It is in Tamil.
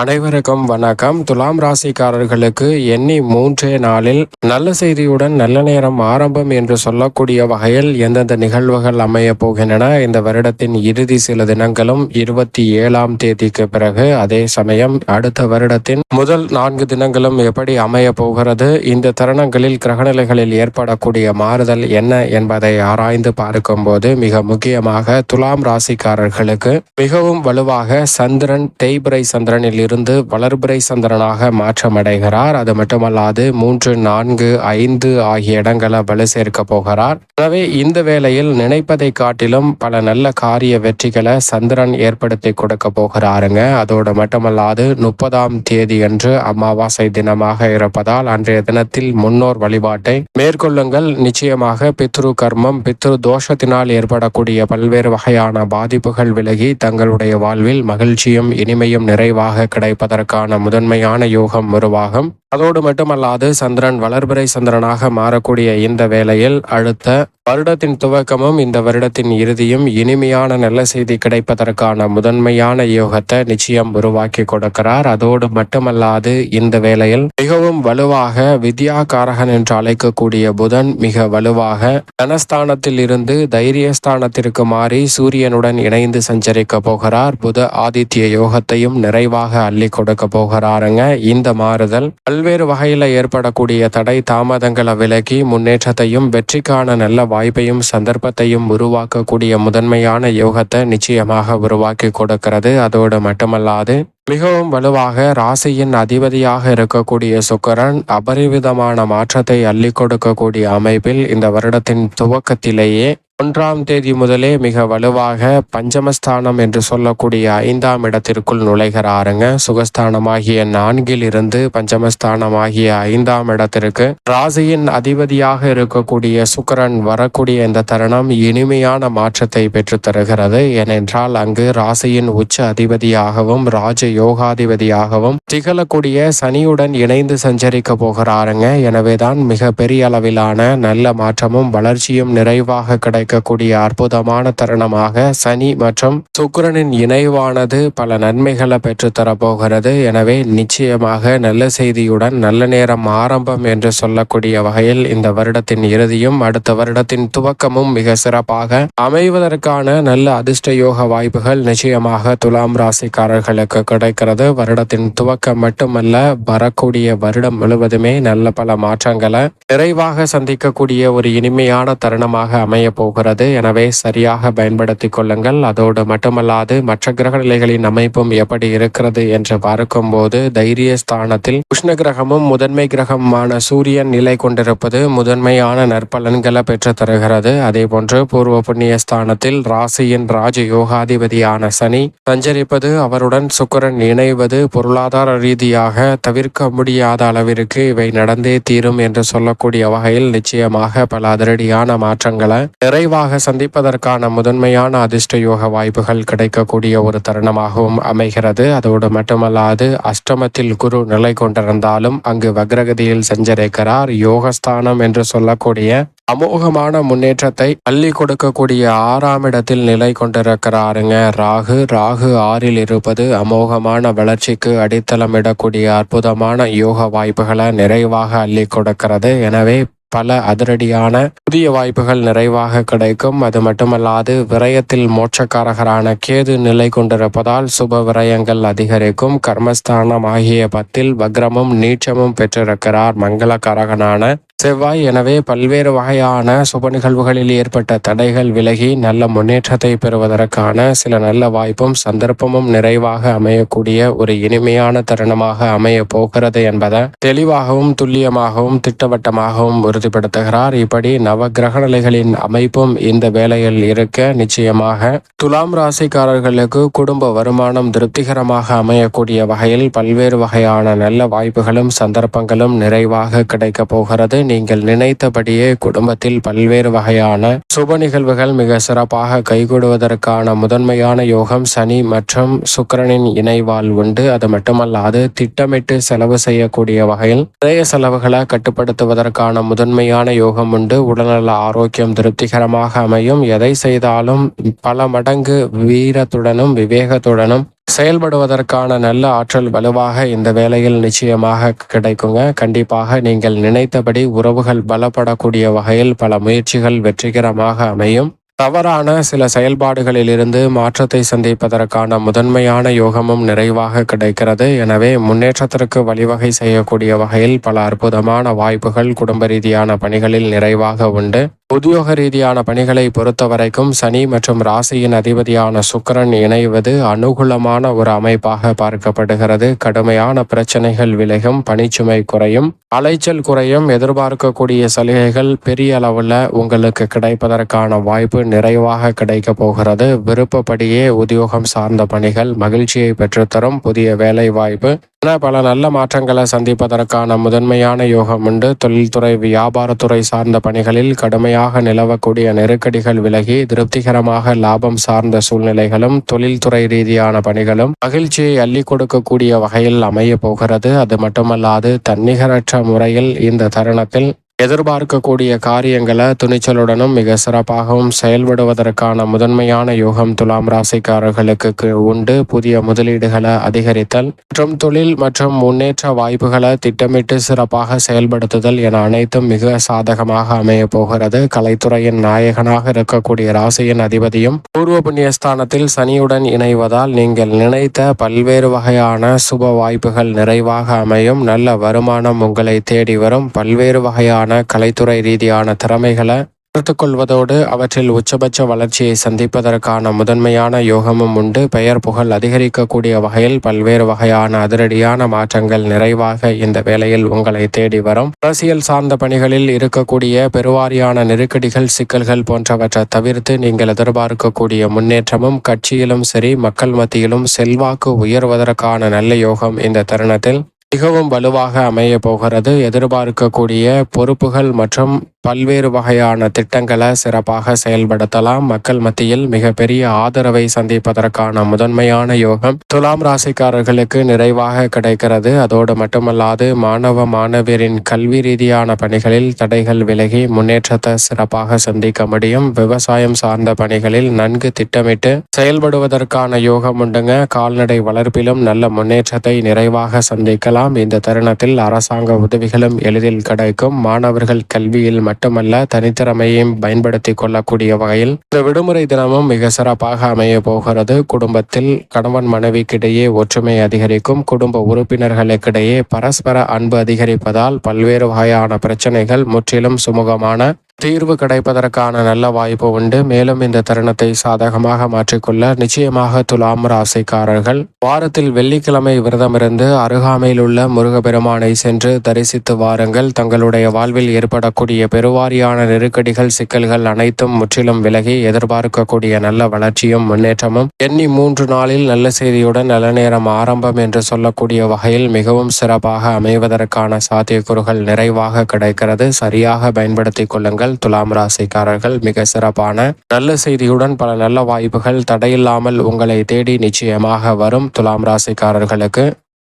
அனைவருக்கும் வணக்கம். துலாம் ராசிக்காரர்களுக்கு எண்ணி மூன்றே நாளில் நல்ல செய்தியுடன் நல்ல நேரம் ஆரம்பம் என்று சொல்லக்கூடிய வகையில் எந்தெந்த நிகழ்வுகள் அமைய போகின்றன? இந்த வருடத்தின் இறுதி சில தினங்களும் இருபத்தி ஏழாம் தேதிக்கு பிறகு அதே சமயம் அடுத்த வருடத்தின் முதல் நான்கு தினங்களும் எப்படி அமைய போகிறது? இந்த தருணங்களில் கிரகநிலைகளில் ஏற்படக்கூடிய மாறுதல் என்ன என்பதை ஆராய்ந்து பார்க்கும்போது மிக முக்கியமாக துலாம் ராசிக்காரர்களுக்கு மிகவும் வலுவாக சந்திரன் தேய்பிரை சந்திரனில் இருந்து வளர்பிறை சந்திரனாக மாற்றமடைகிறார். அது மட்டுமல்லாது மூன்று நான்கு ஐந்து ஆகிய இடங்களை வலு சேர்க்க போகிறார். எனவே இந்த வேளையில் நினைப்பதை காட்டிலும் பல நல்ல காரிய வெற்றிகளை சந்திரன் ஏற்படுத்தி கொடுக்க போகிறாருங்க. அதோடு மட்டுமல்லாது முப்பதாம் தேதி அன்று அமாவாசை தினமாக இருப்பதால் அன்றைய தினத்தில் முன்னோர் வழிபாட்டை மேற்கொள்ளுங்கள். நிச்சயமாக பித்ரு கர்மம் பித்ரு தோஷத்தினால் ஏற்படக்கூடிய பல்வேறு வகையான பாதிப்புகள் விலகி தங்களுடைய வாழ்வில் மகிழ்ச்சியும் இனிமையும் நிறைவாக கிடைப்பதற்கான முதன்மையான யோகம் உருவாகும் அதோடு மட்டுமல்லாது சந்திரன் வளர்பிறை சந்திரனாக மாறக்கூடிய இந்த வேளையில் அடுத்த வருடத்தின் துவக்கமும் இந்த வருடத்தின் இறுதியும் இனிமையான நல்ல செய்தி கிடைப்பதற்கான முதன்மையான யோகத்தை நிச்சயம் உருவாக்கி கொடுக்கிறார். அதோடு மட்டுமல்லாது இந்த வேளையில் மிகவும் வலுவாக வித்யாகாரகன் என்று அழைக்கக்கூடிய புதன் மிக வலுவாக தனஸ்தானத்தில் இருந்து தைரியஸ்தானத்திற்கு மாறி சூரியனுடன் இணைந்து சஞ்சரிக்க போகிறார். புத ஆதித்ய யோகத்தையும் நிறைவாக அள்ளி கொடுக்க போகிறாருங்க. இந்த மாறுதல் பல்வேறு வகையில் ஏற்படக்கூடிய தடை தாமதங்களை விலக்கி முன்னேற்றத்தையும் வெற்றிக்கான நல்ல வாய்ப்பையும் சந்தர்ப்பத்தையும் உருவாக்கக்கூடிய முதன்மையான யோகத்தை நிச்சயமாக உருவாக்கி கொடுக்கிறது. அதோடு மட்டுமல்லாது மிகவும் வலுவாக ராசியின் அதிபதியாக இருக்கக்கூடிய சுக்கரன் அபரிவிதமான மாற்றத்தை அள்ளி கொடுக்கக்கூடிய அமைப்பில் இந்த வருடத்தின் துவக்கத்திலேயே ஒன்றாம் தேதி முதலே மிக வலுவாக பஞ்சமஸ்தானம் என்று சொல்லக்கூடிய ஐந்தாம் இடத்திற்குள் நுழைகிறாருங்க. சுகஸ்தானமாகிய நான்கில் இருந்து பஞ்சமஸ்தானமாகிய ஐந்தாம் இடத்திற்கு ராசியின் அதிபதியாக இருக்கக்கூடிய சுக்கரன் வரக்கூடிய இந்த தருணம் இனிமையான மாற்றத்தை பெற்று தருகிறது. ஏனென்றால் அங்கு ராசியின் உச்ச அதிபதியாகவும் ராஜ யோகாதிபதியாகவும் திகழக்கூடிய சனியுடன் இணைந்து சஞ்சரிக்க போகிறாருங்க. எனவேதான் மிக பெரிய அளவிலான நல்ல மாற்றமும் வளர்ச்சியும் நிறைவாக இருக்கக்கூடிய அற்புதமான தருணமாக சனி மற்றும் சுக்கிரனின் இணைவானது பல நன்மைகளை பெற்றுத்தர போகிறது எனவே நிச்சயமாக நல்ல செய்தியுடன் நல்ல நேரம் ஆரம்பம் என்று சொல்லக்கூடிய வகையில் இந்த வருடத்தின் இறுதியும் அடுத்த வருடத்தின் துவக்கமும் மிக சிறப்பாக அமைவதற்கான நல்ல அதிர்ஷ்ட யோக வாய்ப்புகள் நிச்சயமாக துலாம் ராசிக்காரர்களுக்கு கிடைக்கிறது. வருடத்தின் துவக்கம் மட்டுமல்ல வரக்கூடிய வருடம் முழுவதுமே நல்ல பல மாற்றங்களை நிறைவாக சந்திக்கக்கூடிய ஒரு இனிமையான தருணமாக அமைய போகிறது. எனவே சரியாக பயன்படுத்திக் கொள்ளுங்கள். அதோடு மட்டுமல்லாது மற்ற கிரக நிலைகளின் அமைப்பும் எப்படி இருக்கிறது என்று பார்க்கும்போது தைரிய ஸ்தானத்தில் உஷ்ண கிரகமும் முதன்மை கிரகமான சூரியன் நிலை கொண்டிருப்பது முதன்மையான நற்பலன்களை பெற்று தருகிறது அதே போன்று பூர்வ புண்ணிய ஸ்தானத்தில் ராசியின் ராஜ யோகாதிபதியான சனி சஞ்சரிப்பது அவருடன் சுக்கரன் இணைவது பொருளாதார ரீதியாக தவிர்க்க முடியாத அளவிற்கு இவை நடந்தே தீரும் என்று சொல்லக்கூடிய வகையில் நிச்சயமாக பல அதிரடியான மாற்றங்களை நிறைவாக சந்திப்பதற்கான முதன்மையான அதிர்ஷ்ட யோக வாய்ப்புகள் கிடைக்கக்கூடிய ஒரு தருணமாகவும் அமைகிறது. அதோடு மட்டுமல்லாது அஷ்டமத்தில் குரு நிலை கொண்டிருந்தாலும் அங்கு வக்ரகதியில் சஞ்சரிக்கிறார். யோகஸ்தானம் என்று சொல்லக்கூடிய அமோகமான முன்னேற்றத்தை அள்ளி கொடுக்கக்கூடிய ஆறாம் இடத்தில் நிலை கொண்டிருக்கிறாருங்க. ராகு ராகு ஆறில் இருப்பது அமோகமான வளர்ச்சிக்கு அடித்தளமிடக்கூடிய அற்புதமான யோக வாய்ப்புகளை நிறைவாக அள்ளி கொடுக்கிறது. எனவே பல அதிரடியான புதிய வாய்ப்புகள் நிறைவாக கிடைக்கும். அது மட்டுமல்லாது விரயத்தில் மோட்சக்காரகரான கேது நிலை கொண்டிருப்பதால் சுப விரயங்கள் அதிகரிக்கும். கர்மஸ்தானம் ஆகிய பத்தில் வக்ரமும் நீச்சமும் பெற்றிருக்கிறார் மங்களக்காரகனான செவ்வாய் எனவே பல்வேறு வகையான சுப நிகழ்வுகளில் ஏற்பட்ட தடைகள் விலகி நல்ல முன்னேற்றத்தை பெறுவதற்கான சில நல்ல வாய்ப்பும் சந்தர்ப்பமும் நிறைவாக அமையக்கூடிய ஒரு இனிமையான தருணமாக அமைய போகிறது என்பதை தெளிவாகவும் துல்லியமாகவும் திட்டவட்டமாகவும் உறுதிப்படுத்துகிறார். இப்படி நவ கிரக நிலைகளின் அமைப்பும் இந்த வேலையில் இருக்க நிச்சயமாக துலாம் ராசிக்காரர்களுக்கு குடும்ப வருமானம் திருப்திகரமாக அமையக்கூடிய வகையில் பல்வேறு வகையான நல்ல வாய்ப்புகளும் சந்தர்ப்பங்களும் நிறைவாக கிடைக்க போகிறது. நீங்கள் நினைத்தபடியே குடும்பத்தில் பல்வேறு வகையான சுப நிகழ்வுகள் மிக சிறப்பாக கைகூடுவதற்கான முதன்மையான யோகம் சனி மற்றும் சுக்கரனின் இணைவால் உண்டு. அது மட்டுமல்லாது திட்டமிட்டு செலவு செய்யக்கூடிய வகையில் நிறைய செலவுகளை கட்டுப்படுத்துவதற்கான முதன்மையான யோகம் உண்டு. உடல்நல ஆரோக்கியம் திருப்திகரமாக அமையும். எதை செய்தாலும் பல மடங்கு வீரத்துடனும் விவேகத்துடனும் செயல்படுவதற்கான நல்ல ஆற்றல் வலுவாக இந்த வேலையில் நிச்சயமாக கிடைக்குங்க. கண்டிப்பாக நீங்கள் நினைத்தபடி உறவுகள் பலப்படக்கூடிய வகையில் பல முயற்சிகள் வெற்றிகரமாக அமையும். தவறான சில செயல்பாடுகளிலிருந்து மாற்றத்தை சந்திப்பதற்கான முதன்மையான யோகமும் நிறைவாக கிடைக்கிறது. எனவே முன்னேற்றத்திற்கு வழிவகை செய்யக்கூடிய வகையில் பல அற்புதமான வாய்ப்புகள் குடும்ப ரீதியான பணிகளில் நிறைவாக உண்டு. உத்தியோக ரீதியான பணிகளை பொறுத்த வரைக்கும் சனி மற்றும் ராசியின் அதிபதியான சுக்கரன் இணைவது அனுகூலமான ஒரு அமைப்பாக பார்க்கப்படுகிறது. கடுமையான பிரச்சனைகள் விலகும் பணிச்சுமை குறையும் அலைச்சல் குறையும் எதிர்பார்க்கக்கூடிய சலுகைகள் பெரிய அளவில் உங்களுக்கு கிடைப்பதற்கான வாய்ப்பு நிறைவாக கிடைக்க போகிறது. விருப்பப்படியே உத்தியோகம் சார்ந்த பணிகள் மகிழ்ச்சியை பெற்றுத்தரும் புதிய வேலை வாய்ப்பு என பல நல்ல மாற்றங்களை சந்திப்பதற்கான முதன்மையான யோகம் உண்டு. தொழில்துறை வியாபாரத்துறை சார்ந்த பணிகளில் கடுமையான கடுமையாக நிலவக்கூடிய நெருக்கடிகள் விலகி திருப்திகரமாக லாபம் சார்ந்த சூழ்நிலைகளும் தொழில்துறை ரீதியான பணிகளும் மகிழ்ச்சியை அள்ளி கொடுக்கக்கூடிய வகையில் அமைய போகிறது. அது மட்டுமல்லாது தன்னிகரற்ற முறையில் இந்த தருணத்தில் எதிர்பார்க்கக்கூடிய காரியங்களை துணிச்சலுடனும் மிக சிறப்பாகவும் செயல்படுவதற்கான முதன்மையான யோகம் துலாம் ராசிக்காரர்களுக்கு உண்டு. புதிய முதலீடுகளை அதிகரித்தல் மற்றும் தொழில் மற்றும் முன்னேற்ற வாய்ப்புகளை திட்டமிட்டு சிறப்பாக செயல்படுத்துதல் என அனைத்தும் மிக சாதகமாக அமைய போகிறது. கலைத்துறையின் நாயகனாக இருக்கக்கூடிய ராசியின் அதிபதியும் பூர்வ புண்ணியஸ்தானத்தில் சனியுடன் இணைவதால் நீங்கள் நினைத்த பல்வேறு வகையான சுப வாய்ப்புகள் நிறைவாக அமையும். நல்ல வருமானம் உங்களை தேடி வரும். பல்வேறு வகையான கலைத்துறை ரீதியான திறமைகளை கொள்வதோடு அவற்றில் உச்சபட்ச வளர்ச்சியை சந்திப்பதற்கான முதன்மையான யோகமும் உண்டு. பெயர் புகழ் அதிகரிக்கக்கூடிய வகையில் பல்வேறு வகையான அதிரடியான மாற்றங்கள் நிறைவாக இந்த வேளையில் உங்களை தேடி வரும். அரசியல் சார்ந்த பணிகளில் இருக்கக்கூடிய பெருவாரியான நெருக்கடிகள் சிக்கல்கள் போன்றவற்றை தவிர்த்து நீங்கள் எதிர்பார்க்கக்கூடிய முன்னேற்றமும் கட்சியிலும் சரி மக்கள் மத்தியிலும் செல்வாக்கு உயர்வதற்கான நல்ல யோகம் இந்த தருணத்தில் மிகவும் வலுவாக அமைய போகிறது. எதிர்பார்க்கக்கூடிய பொறுப்புகள் மற்றும் பல்வேறு வகையான திட்டங்களை சிறப்பாக செயல்படுத்தலாம். மக்கள் மத்தியில் மிகப்பெரிய ஆதரவை சந்திப்பதற்கான முதன்மையான யோகம் துலாம் ராசிக்காரர்களுக்கு நிறைவாக கிடைக்கிறது. அதோடு மட்டுமல்லாது மாணவ மாணவியரின் கல்வி ரீதியான பணிகளில் தடைகள் விலகி முன்னேற்றத்தை சிறப்பாக சந்திக்க முடியும். விவசாயம் சார்ந்த பணிகளில் நன்கு திட்டமிட்டு செயல்படுவதற்கான யோகம் உண்டுங்க. கால்நடை வளர்ப்பிலும் நல்ல முன்னேற்றத்தை நிறைவாக சந்திக்கலாம். இந்த தருணத்தில் அரசாங்க உதவிகளும் எளிதில் கிடைக்கும். மாணவர்கள் கல்வியில் மட்டுமல்ல தனித்திறமையையும் பயன்படுத்தி கொள்ளக்கூடிய வகையில் இந்த விடுமுறை தினமும் மிக சிறப்பாக அமைய போகிறது. குடும்பத்தில் கணவன் மனைவிக்கிடையே ஒற்றுமை அதிகரிக்கும். குடும்ப உறுப்பினர்களுக்கிடையே பரஸ்பர அன்பு அதிகரிப்பதால் பல்வேறு வகையான பிரச்சனைகள் முற்றிலும் சுமூகமான தீர்வு கிடைப்பதற்கான நல்ல வாய்ப்பு உண்டு. மேலும் இந்த தருணத்தை சாதகமாக மாற்றிக்கொள்ள நிச்சயமாக துலாம் ராசிக்காரர்கள் வாரத்தில் வெள்ளிக்கிழமை விரதமிருந்து அருகாமையில் உள்ள முருகப்பெருமானை சென்று தரிசித்து வாருங்கள். தங்களுடைய வாழ்வில் ஏற்படக்கூடிய பெருவாரியான நெருக்கடிகள் சிக்கல்கள் அனைத்தும் முற்றிலும் விலகி எதிர்பார்க்கக்கூடிய நல்ல வளர்ச்சியும் முன்னேற்றமும் எண்ணி மூன்று நாளில் நல்ல செய்தியுடன் நல்ல நேரம் ஆரம்பம் என்று சொல்லக்கூடிய வகையில் மிகவும் சிறப்பாக அமைவதற்கான சாத்தியக்கூறுகள் நிறைவாக கிடைக்கிறது. சரியாக பயன்படுத்திக் கொள்ளுங்கள். துலாம் ராசிக்காரர்கள் மிக சிறப்பான நல்ல செய்தியுடன் பல நல்ல வாய்ப்புகள் தடையில்லாமல் உங்களை தேடி நிச்சயமாக வரும் துலாம் ராசிக்காரர்களுக்கு.